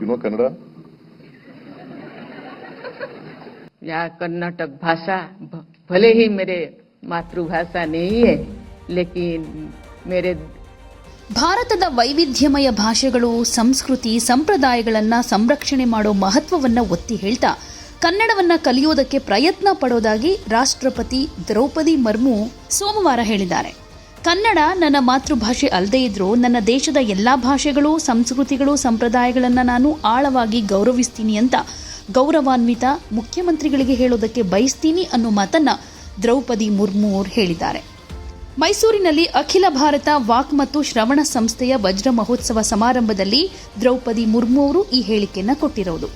You know Kannada? या कर्नाटक भाषा भ- भले ही मेरे मातृभाषा नहीं है लेकिन मेरे ಭಾರತದ ವೈವಿಧ್ಯಮಯ ಭಾಷೆಗಳು ಸಂಸ್ಕೃತಿ ಸಂಪ್ರದಾಯಗಳನ್ನು ಸಂರಕ್ಷಣೆ ಮಾಡೋ ಮಹತ್ವವನ್ನ ಒತ್ತಿ ಹೇಳ್ತಾ ಕನ್ನಡವನ್ನ ಕಲಿಯೋದಕ್ಕೆ ಪ್ರಯತ್ನ ಪಡೋದಾಗಿ ರಾಷ್ಟ್ರಪತಿ ದ್ರೌಪದಿ ಮರ್ಮು ಸೋಮವಾರ ಹೇಳಿದ್ದಾರೆ ಕನ್ನಡ ನನ್ನ ಮಾತೃಭಾಷೆ ಅಲ್ಲದೇ ಇದ್ದರೂ ನನ್ನ ದೇಶದ ಎಲ್ಲ ಭಾಷೆಗಳು, ಸಂಸ್ಕೃತಿಗಳು, ಸಂಪ್ರದಾಯಗಳನ್ನು ನಾನು ಆಳವಾಗಿ ಗೌರವಿಸ್ತೀನಿ ಅಂತ ಗೌರವಾನ್ವಿತ ಮುಖ್ಯಮಂತ್ರಿಗಳಿಗೆ ಹೇಳೋದಕ್ಕೆ ಬಯಸ್ತೀನಿ ಅನ್ನೋ ಮಾತನ್ನ ದ್ರೌಪದಿ ಮುರ್ಮು ಅವರು ಹೇಳಿದ್ದಾರೆ. ಮೈಸೂರಿನಲ್ಲಿ ಅಖಿಲ ಭಾರತ ವಾಕ್ ಮತ್ತು ಶ್ರವಣ ಸಂಸ್ಥೆಯ ವಜ್ರ ಮಹೋತ್ಸವ ಸಮಾರಂಭದಲ್ಲಿ ದ್ರೌಪದಿ ಮುರ್ಮು ಅವರು ಈ ಹೇಳಿಕೆಯನ್ನು ಕೊಟ್ಟಿರೋದು.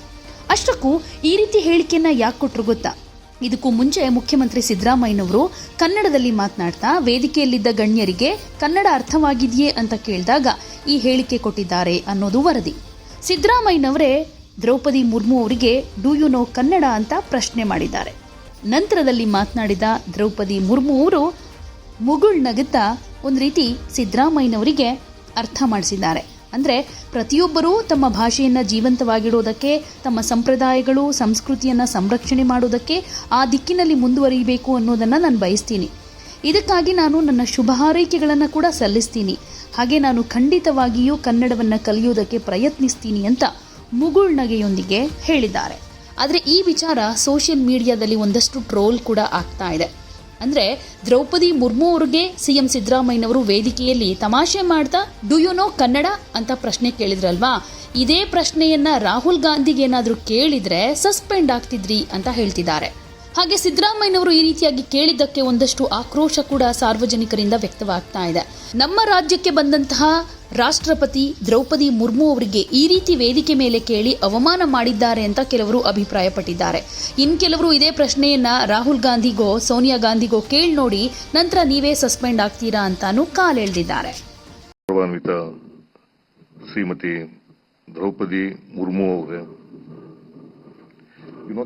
ಅಷ್ಟಕ್ಕೂ ಈ ರೀತಿ ಹೇಳಿಕೆಯನ್ನು ಯಾಕೆ ಕೊಟ್ಟರು ಗೊತ್ತಾ? ಇದಕ್ಕೂ ಮುಂಚೆ ಮುಖ್ಯಮಂತ್ರಿ ಸಿದ್ದರಾಮಯ್ಯನವರು ಕನ್ನಡದಲ್ಲಿ ಮಾತನಾಡ್ತಾ ವೇದಿಕೆಯಲ್ಲಿದ್ದ ಗಣ್ಯರಿಗೆ ಕನ್ನಡ ಅರ್ಥವಾಗಿದೆಯೇ ಅಂತ ಕೇಳಿದಾಗ ಈ ಹೇಳಿಕೆ ಕೊಟ್ಟಿದ್ದಾರೆ ಅನ್ನೋದು ವರದಿ. ಸಿದ್ದರಾಮಯ್ಯನವರೇ ದ್ರೌಪದಿ ಮುರ್ಮು ಅವರಿಗೆ ಡೂ ಯು ನೋ ಕನ್ನಡ ಅಂತ ಪ್ರಶ್ನೆ ಮಾಡಿದ್ದಾರೆ. ನಂತರದಲ್ಲಿ ಮಾತನಾಡಿದ ದ್ರೌಪದಿ ಮುರ್ಮು ಅವರು ಮುಗುಳ್ ನಗುತ್ತಾ ಒಂದು ರೀತಿ ಸಿದ್ದರಾಮಯ್ಯನವರಿಗೆ ಅರ್ಥ ಮಾಡಿಸಿದ್ದಾರೆ. ಅಂದರೆ ಪ್ರತಿಯೊಬ್ಬರೂ ತಮ್ಮ ಭಾಷೆಯನ್ನು ಜೀವಂತವಾಗಿಡೋದಕ್ಕೆ, ತಮ್ಮ ಸಂಪ್ರದಾಯಗಳು, ಸಂಸ್ಕೃತಿಯನ್ನು ಸಂರಕ್ಷಣೆ ಮಾಡೋದಕ್ಕೆ ಆ ದಿಕ್ಕಿನಲ್ಲಿ ಮುಂದುವರಿಯಬೇಕು ಅನ್ನೋದನ್ನು ನಾನು ಬಯಸ್ತೀನಿ. ಇದಕ್ಕಾಗಿ ನಾನು ನನ್ನ ಶುಭ ಹಾರೈಕೆಗಳನ್ನು ಕೂಡ ಸಲ್ಲಿಸ್ತೀನಿ. ಹಾಗೆ ನಾನು ಖಂಡಿತವಾಗಿಯೂ ಕನ್ನಡವನ್ನು ಕಲಿಯೋದಕ್ಕೆ ಪ್ರಯತ್ನಿಸ್ತೀನಿ ಅಂತ ಮುಗುಳ್ನಗೆಯೊಂದಿಗೆ ಹೇಳಿದ್ದಾರೆ. ಆದರೆ ಈ ವಿಚಾರ ಸೋಷಿಯಲ್ ಮೀಡಿಯಾದಲ್ಲಿ ಒಂದಷ್ಟು ಟ್ರೋಲ್ ಕೂಡ ಆಗ್ತಾ ಇದೆ. ಅಂದ್ರೆ ದ್ರೌಪದಿ ಮುರ್ಮು ಅವ್ರಿಗೆ ಸಿಎಂ ಸಿದ್ದರಾಮಯ್ಯನವರು ವೇದಿಕೆಯಲ್ಲಿ ತಮಾಷೆ ಮಾಡ್ತಾ ಡು ಯು ನೋ ಕನ್ನಡ? ಅಂತ ಪ್ರಶ್ನೆ ಕೇಳಿದ್ರಲ್ವಾ? ಇದೇ ಪ್ರಶ್ನೆಯನ್ನ ರಾಹುಲ್ ಗಾಂಧಿಗೆ ಏನಾದರೂ ಕೇಳಿದ್ರೆ ಸಸ್ಪೆಂಡ್ ಆಗ್ತಿದ್ರಿ ಅಂತ ಹೇಳ್ತಿದ್ದಾರೆ. ಹಾಗೆ ಸಿದ್ದರಾಮಯ್ಯನವರು ಈ ರೀತಿಯಾಗಿ ಕೇಳಿದ್ದಕ್ಕೆ ಒಂದಷ್ಟು ಆಕ್ರೋಶ ಕೂಡ ಸಾರ್ವಜನಿಕರಿಂದ ವ್ಯಕ್ತವಾಗ್ತಾ ಇದೆ. ನಮ್ಮ ರಾಜ್ಯಕ್ಕೆ ಬಂದಂತಹ ರಾಷ್ಟ್ರಪತಿ ದ್ರೌಪದಿ ಮುರ್ಮು ಅವರಿಗೆ ಈ ರೀತಿ ವೇದಿಕೆ ಮೇಲೆ ಕೇಳಿ ಅವಮಾನ ಮಾಡಿದ್ದಾರೆ ಅಂತ ಕೆಲವರು ಅಭಿಪ್ರಾಯಪಟ್ಟಿದ್ದಾರೆ. ಇನ್ನು ಕೆಲವರು ಇದೇ ಪ್ರಶ್ನೆಯನ್ನ ರಾಹುಲ್ ಗಾಂಧಿಗೋ ಸೋನಿಯಾ ಗಾಂಧಿಗೋ ಕೇಳಿ ನೋಡಿ ನಂತರ ನೀವೇ ಸಸ್ಪೆಂಡ್ ಆಗ್ತೀರಾ ಅಂತಾನು ಕಾಲೆಳೆದಿದ್ದಾರೆ ಶ್ರೀಮತಿ ದ್ರೌಪದಿ ಮುರ್ಮು ಅವರೇ.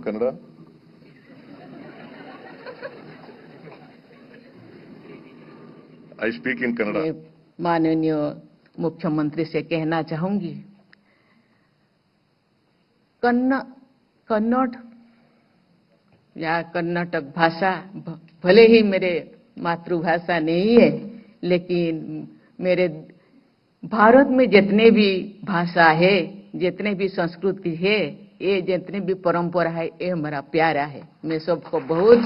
Kannada? I speak in Kannada. ಮಾನ್ಯ मुख्यमंत्री से कहना चाहूँगी। कन्न, कन्नड़, या कर्नाटक भाषा भले ही मेरे मातृभाषा नहीं है, लेकिन मेरे भारत में जितने भी भाषा है, जितने भी संस्कृति है, ये जितने भी परंपरा है, ये हमारा प्यारा है। मैं सबको बहुत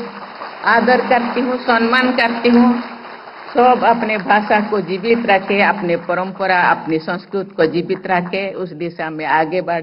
आदर करती हूँ, सम्मान करती हूँ। सब अपने भाषा को जीवित रखे, अपने परंपरा, अपनी संस्कृत को जीवित रखे, उस दिशा में आगे बढ़